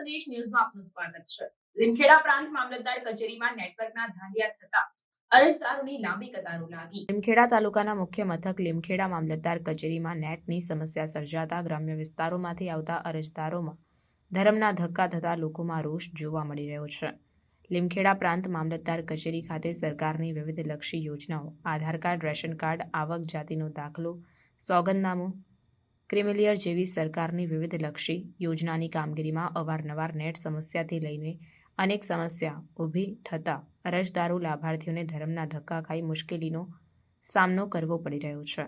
સંદેશ ન્યૂઝમાં આપનું સ્વાગત છે. લીમખેડા પ્રાંત મામલતદાર કચેરીમાં નેટવર્કના ધારિયા થતા લીમખેડા તાલુકાના મુખ્ય મથક લીમખેડા મામલતદાર કચેરીમાં નેટની સમસ્યા સર્જાતા ગ્રામ્ય વિસ્તારોમાંથી આવતા અરજદારોમાં ધર્મના ધક્કા થતા લોકોમાં રોષ જોવા મળી રહ્યો છે. લીમખેડા પ્રાંત મામલતદાર કચેરી ખાતે સરકારની વિવિધ લક્ષી યોજનાઓ, આધાર કાર્ડ, રેશન કાર્ડ, આવક જાતિનો દાખલો, સોગંદનામું ક્રિમિલિયર જેવી સરકારની વિવિધ લક્ષી યોજનાની કામગીરીમાં અવારનવાર નેટ સમસ્યાથી લઈને અનેક સમસ્યા ઊભી થતાં અરજદારો લાભાર્થીઓને ધર્મના ધક્કા ખાઈ મુશ્કેલીનો સામનો કરવો પડી રહ્યો છે.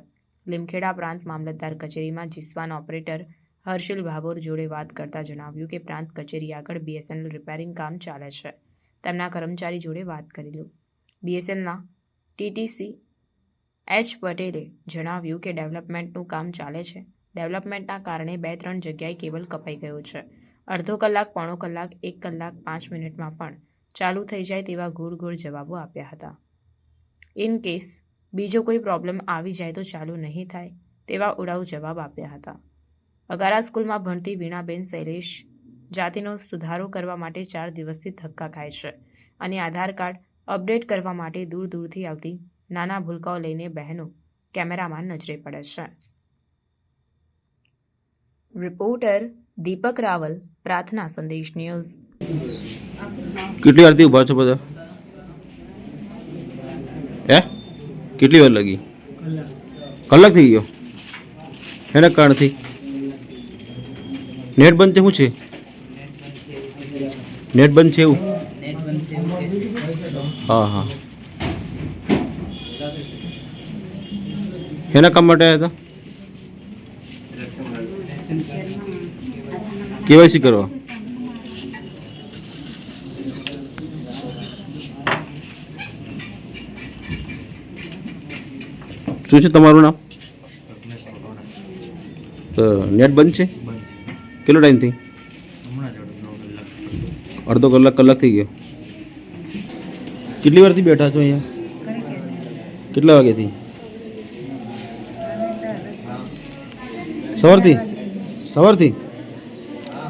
લીમખેડા પ્રાંત મામલતદાર કચેરીમાં જીસવાન ઓપરેટર હર્ષિલ ભાભોર જોડે વાત કરતા જણાવ્યું કે પ્રાંત કચેરી આગળ બીએસએનએલ રિપેરિંગ કામ ચાલે છે. તેમના કર્મચારી જોડે વાત કરી લો. બીએસએનએલના ટીટીસી એચ પટેલે જણાવ્યું કે ડેવલપમેન્ટનું કામ ચાલે છે. ડેવલપમેન્ટના કારણે બે ત્રણ જગ્યાએ કેબલ કપાઈ ગયું છે. અડધો કલાક, પોણો કલાક, એક કલાક, પાંચ મિનિટમાં પણ ચાલુ થઈ જાય તેવા ગુળ ગુળ જવાબો આપ્યા હતા. ઇન કેસ બીજો કોઈ પ્રોબ્લેમ આવી જાય તો ચાલુ નહીં થાય, તેવા ઉડાઉ જવાબ આપ્યા હતા. અગારા સ્કૂલમાં ભણતી વીણાબેન શૈલેષ જાતિનો સુધારો કરવા માટે ચાર દિવસથી ધક્કા ખાય છે અને આધાર કાર્ડ અપડેટ કરવા માટે દૂર દૂરથી આવતી નાના ભૂલકાઓ લઈને બહેનો કેમેરામાં નજરે પડે છે. રિપોર્ટર દીપક રાવલ, પ્રાર્થના સંદેશ ન્યૂઝ. કેટલી વારથી ઊભા છો બધા? હે? કેટલી વાર લાગી? કલાક થઈ ગયો. એના કારણથી? નેટ બંધ છે, શું છે? નેટ બંધ છે એવું? હા હા. એના કામ માટે આવ્યા હતા? કેવાયસી કરવા શું છે તમારું નામ? તો નેટ બંધ છે? કેટલો ટાઈમથી અડધો કલાક કલાક થઈ ગયો. કેટલી વારથી બેઠા છો અહીંયા? કેટલા વાગ્યાથી? સવારથી? સવારથી?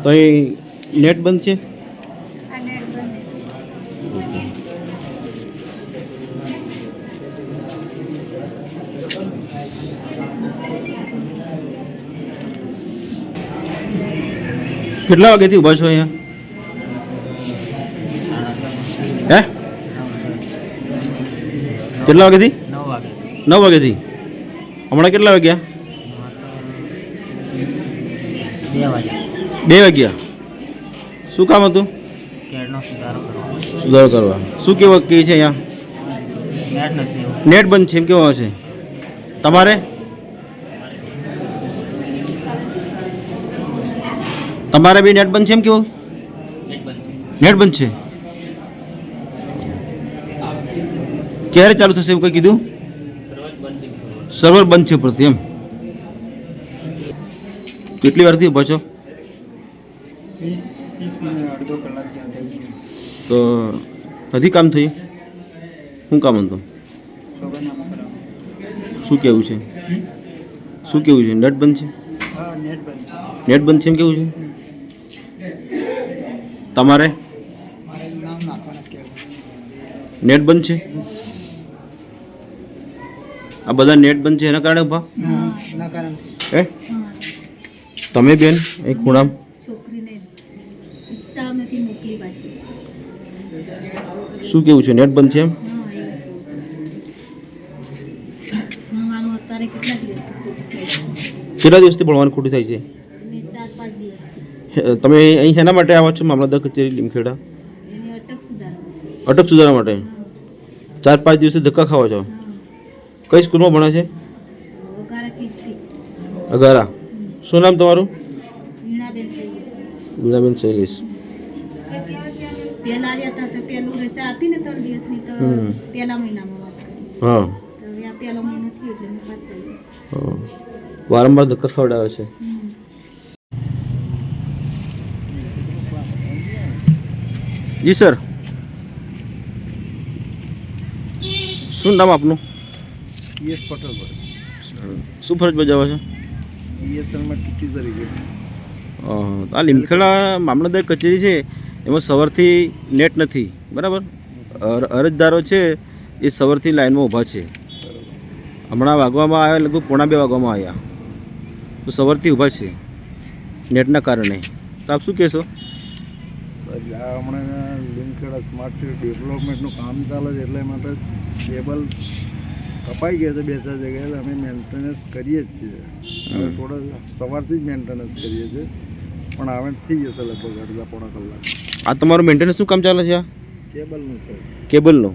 તો અહીં નેટ બંધ છે? કેટલા વાગ્યાથી ઊભા છો અહીંયા? હે? કેટલા વાગ્યાથી? નવ વાગે નવ વાગ્યાથી? હમણાં કેટલા વાગ્યા. બે વાગ્યા. શું કામ હતું? સુધારો કરવા. શું કેવા કે છે અહીંયા? નેટ બંધ છે એમ કેવા છે? તમારે? તમારે બી નેટ બંધ છે એમ કેવું? નેટ બંધ છે. ક્યારે ચાલુ થશે એવું કંઈ કીધું? સર્વર બંધ સર્વર છે પરથી એમ. કેટલી વારથી ઊભા છો? વીસ ત્રીસ મિનિટ અડધો કલાક જેવું થઈ ગયું તો હજી કામ થયું શું કામ હતું શું કેવું છે? શું કેવું છે? નેટ બંધ છે? નેટ બંધ. છે એમ કેવું છે? તમારે? નેટ બંધ છે? આ બધા નેટ બંધ છે એના કારણે ઊભા એ તમે બેન એ ખૂણામ છોકરીને ઇસ્સામેથી મોકલી પાછી શું કેવું છે? નેટ બંધ છે એમ? કેટલા દિવસથી ભણવાનું ખોટું થાય છે? તમે અહીં શેના માટે આવો છો? મામલતદાર કચેરી લીમખેડા અટક સુધારવા માટે? ચાર પાંચ દિવસથી ધક્કા ખાવા છો? કઈ સ્કૂલમાં ભણે છે? અગારા. શું નામ તમારું? વીણાબેન શૈલેષ. પહેલા આવ્યા હતા તો પહેલું રજા આપી ને ત્રણ દિવસની તો. પહેલા મહિનામાં વાત કરી હા હવે આ પહેલો મહિનો થયો એટલે મેં પાછા વારંવાર ધક્કા ખવડાવે છે. જી સર. શું નામ આપનું? યસ પટેલ શું ફરજ બજાવો છો? બીએસએલમાં ટીચર તરીકે આ લીમખેડા મામલતદાર કચેરી છે. એમાં સવારથી નેટ નથી બરાબર? અર- અરજદારો છે એ સવારથી લાઈનમાં ઊભા છે. હમણાં વાગવામાં આવ્યા લગભગ પોણા બે વાગવામાં આવ્યા. તો સવારથી ઊભા છે નેટના કારણે. તો આપ શું કહેશો? આ હમણાં લીમખેડા સ્માર્ટ સિટી ડેવલપમેન્ટનું કામ ચાલે છે એટલે માટે કેબલ કપાઈ ગયા છે બે ચાર જગ્યાએ અમે મેન્ટેનન્સ કરીએ જ છીએ. થોડા સવારથી જ મેન્ટેનન્સ કરીએ છીએ. પણ આવે થઈ જશે લગભગ અડધા પોણા કલાક. આ તમારું મેન્ટેનન્સ શું કામ ચાલે છે આ? કેબલનું સર કેબલનું?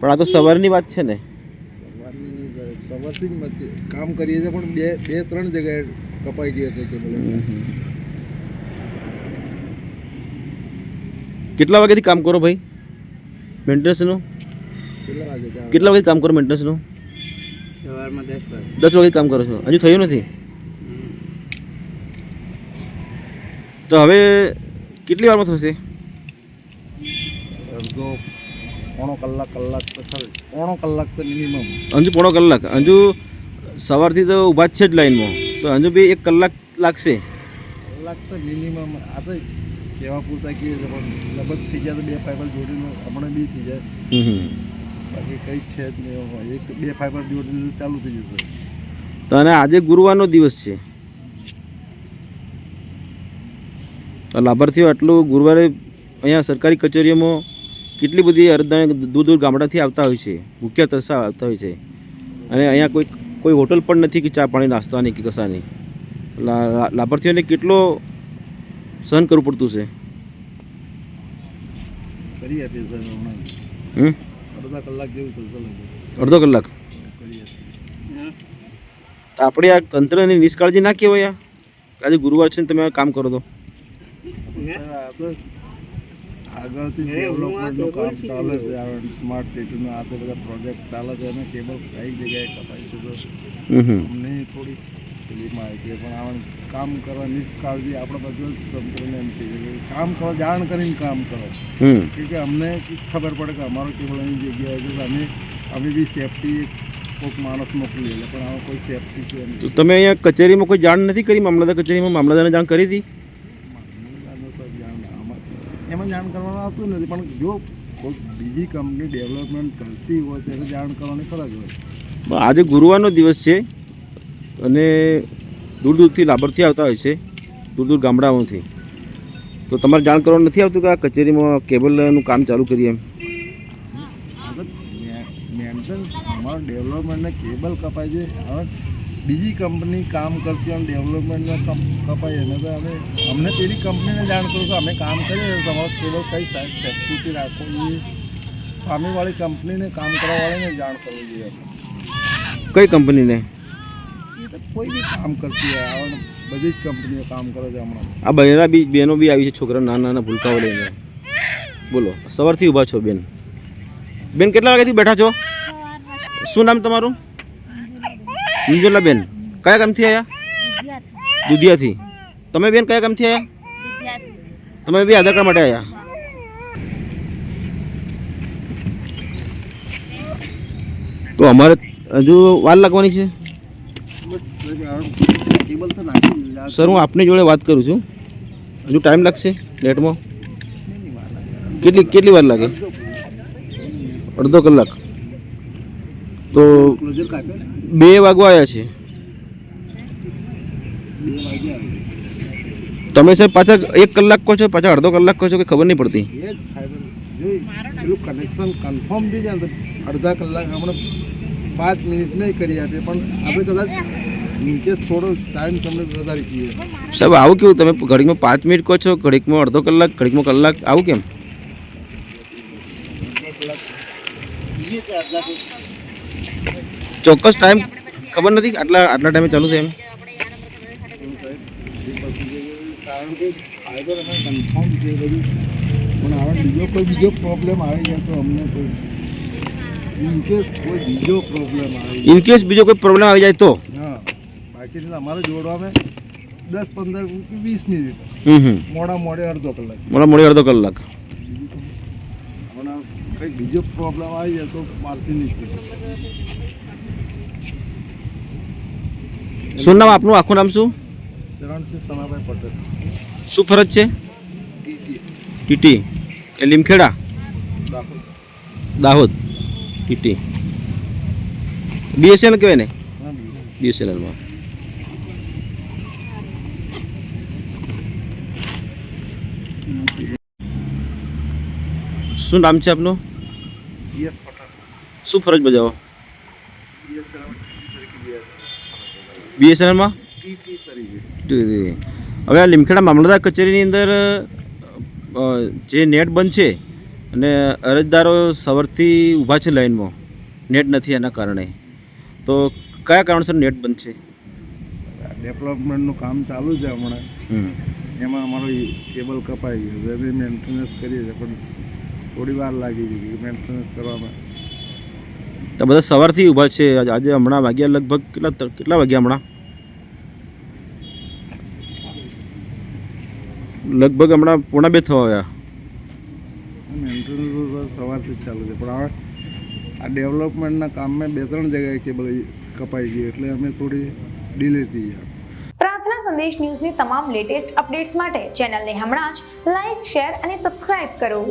પણ આ તો સવારની વાત છે ને. સવારની નહીં સવારથી જ કામ કરીએ છીએ પણ બે બે ત્રણ જગ્યાએ કપાઈ ગયા છે કેબલ. કેટલા વાગ્યાથી કામ કરો ભાઈ? મેન્ટેનન્સનું કેટલા વાગે કેટલા વાગે કામ કરો મેન્ટેનન્સનું સવારમાં દસ વાગે. દસ વાગે કામ કરો છો. હજુ થયું નથી? તો હવે કેટલી વારમાં થશે? અડધો પોણો કલાક કલાક તો ખરું પોણો કલાક તો મિનિમમ હજુ પોણો કલાક. હજુ સવારથી તો ઊભા જ છે જ લાઈનમાં. તો હજુ બી એક કલાક લાગશે. કલાક તો મિનિમમ આ તો કહેવા પૂરતા કે લગભગ થઈ જાય તો બે ફાઈબર જોડીનો હમણાં બી થઈ જાય. બાકી કંઈ છે જ નહીં. એક બે ફાઈબર જોડીને ચાલુ થઈ જશે. તો અને આજે ગુરુવારનો દિવસ છે તો લાભાર્થીઓ આટલું ગુરુવારે અહીંયા સરકારી કચેરીઓમાં કેટલી બધી અરજદાર દૂર દૂર ગામડાથી આવતા હોય છે ભૂખ્યા તરસા આવતા હોય છે. અને અહીંયા કોઈ કોઈ હોટલ પણ નથી કે ચા પાણી નાસ્તાની કે કશાની. લાભાર્થીઓને કેટલો સહન કરવું પડતું છે? અડધા કલાક આપણે આ તંત્રની નિષ્કાળજી ના કહેવાય આ? આજે ગુરુવાર છે ને તમે કામ કરો તો. આગળથી ડેવલપમેન્ટનું કામ ચાલે છે આ સ્માર્ટ સિટીનું આ તો બધા પ્રોજેક્ટ ચાલે છે અને કેબલ કઈ જગ્યાએ કપાય છે તો અમને થોડી પેલી માહિતી પણ આ કામ કરવા નિષ્કાળજી આપણે બધું જ તંત્રને એમ કહીએ કે કામ કરો જાણ કરીને કામ કરો. કે અમને ખબર પડે કે અમારો કેબલ અહીં જગ્યાએ છે. અમે અમે બી સેફટી કોઈક માણસ મોકલી એટલે પણ આમાં કોઈ સેફટી છે તો તમે અહીંયા કચેરીમાં કોઈ જાણ નથી કરી? મામલતદાર કચેરીમાં મામલતદારને જાણ કરી હતી મામલતદારને સર જાણ આમાં એમાં જાણ કરવાનું આવતું નથી. પણ જો કોઈ બીજી કંપની ડેવલપમેન્ટ કરતી હોય ત્યારે જાણ કરવાની ફરજ હોય. આજે ગુરુવારનો દિવસ છે અને દૂર દૂરથી લાભાર્થી આવતા હોય છે દૂર દૂર ગામડાઓથી. તો તમારે જાણ કરવાનું નથી આવતું કે આ કચેરીમાં કેબલનું કામ ચાલુ કરીએ એમ? મેન્શન અમારું ડેવલપમેન્ટને કેબલ કપાય છે. હવે બીજી કંપની કામ કરતી હોય ડેવલપમેન્ટમાં કપાય એને. તો અમે અમને પેલી કંપનીને જાણ કરું કે અમે કામ કરીએ તમારો પેલો કઈ ફેસિલિટી રાખો એ સામેવાળી કંપનીને કામ કરવાવાળીને જાણ કરવી જોઈએ. કઈ કંપનીને? કોઈ બી કામ કરતી હોય. બધી જ કંપનીઓ કામ કરે છે હમણાં. આ બહેરા બી બહેનો બી આવી છે. છોકરા નાના નાના ભૂલકાઓ લઈને. બોલો સવારથી ઊભા છો બેન? બેન કેટલા વાગ્યાથી બેઠા છો? શું નામ તમારું? મંજુલા બેન કયા ગામથી આવ્યા દુધિયાથી. તમે બેન કયા ગામથી આવ્યા તમે બી આધાર કાર્ડ માટે આવ્યા તો અમારે હજુ વાર લાગવાની છે. સર હું આપની જોડે વાત કરું છું. હજુ ટાઈમ લાગશે લેટમાં કેટલી કેટલી વાર લાગે? અડધો કલાક. તો બે વાગવા આવ્યા છે. તમે સાહેબ પાછા એક કલાક કહો છો પાછા અડધો કલાક કહો છો કે ખબર નહીં પડતી? કનેક્શન કન્ફર્મ થઈ જાય અડધા કલાક હમણાં પાંચ મિનિટ નહીં કરી આપીએ પણ આપણે કદાચ ઇનકેસ થોડો ટાઈમ તમને વધારી દઈએ. સાહેબ આવું કેવું? તમે ઘડીકમાં પાંચ મિનિટ કહો છો ઘડીકમાં અડધો કલાક ઘડીકમાં કલાક આવું કેમ? ચોક્કસ ટાઈમ ખબર નથી કે આટલા આટલા ટાઈમે ચાલુ થાય એમ. એવું સાહેબ એ પછી કારણ કે ફાયદો તમે કન્ફર્મ છે બધું પણ હવે બીજો કોઈ બીજો પ્રોબ્લેમ આવી જાય તો? અમને કોઈ ઇનકેસ કોઈ બીજો પ્રોબ્લેમ આવી જાય ઇન કેસ બીજો કોઈ પ્રોબ્લેમ આવી જાય તો હા. બાકી તો અમારે જોડવામાં દસ પંદર કે વીસ મિનિટ. હમ હમ. મોડા મોડે અડધો કલાક. મને મળી અડધો કલાક. હમણાં કંઈક બીજો પ્રોબ્લેમ આવી જાય તો મારથી નીકળે. શું નામ આપનું? આખું નામ શું? શું ફરજ છે? ટીટી. એ લીમખેડા? દાહોદ. ટીટી. બીએસએનએલ કહેવાય ને? બીએસએનએલમાં. શું નામ છે આપનું? શું ફરજ બજાવો? બીએસએનએલમાં હવે આ લીમખેડા મામલતદાર કચેરીની અંદર જે નેટ બંધ છે અને અરજદારો સવારથી ઊભા છે લાઇનમાં નેટ નથી એના કારણે. તો કયા કારણસર નેટ બંધ છે? ડેવલપમેન્ટનું કામ ચાલુ છે હમણાં. એમાં અમારો કેબલ કપાઈ ગયો. મેન્ટેનન્સ કરીએ છીએ પણ થોડી વાર લાગી ગઈ. મેન્ટેનન્સ કરવામાં. તો બધા સવારથી ઊભા છે. આજે આજે હમણાં વાગ્યા લગભગ કેટલા કેટલા વાગ્યા હમણાં? લગભગ હમણાં પોણા બે થવા આવ્યા. મેન્ટેનન્સ સવારથી જ ચાલુ છે. પણ હવે આ ડેવલપમેન્ટના કામમાં બે ત્રણ જગ્યાએ કેબલ કપાઈ ગઈ એટલે અમે થોડી ડિલે થઈ ગયા. પ્રાર્થના સંદેશ ન્યૂઝની તમામ લેટેસ્ટ અપડેટ્સ માટે ચેનલને હમણાં જ લાઇક શેર અને સબસ્ક્રાઇબ કરો.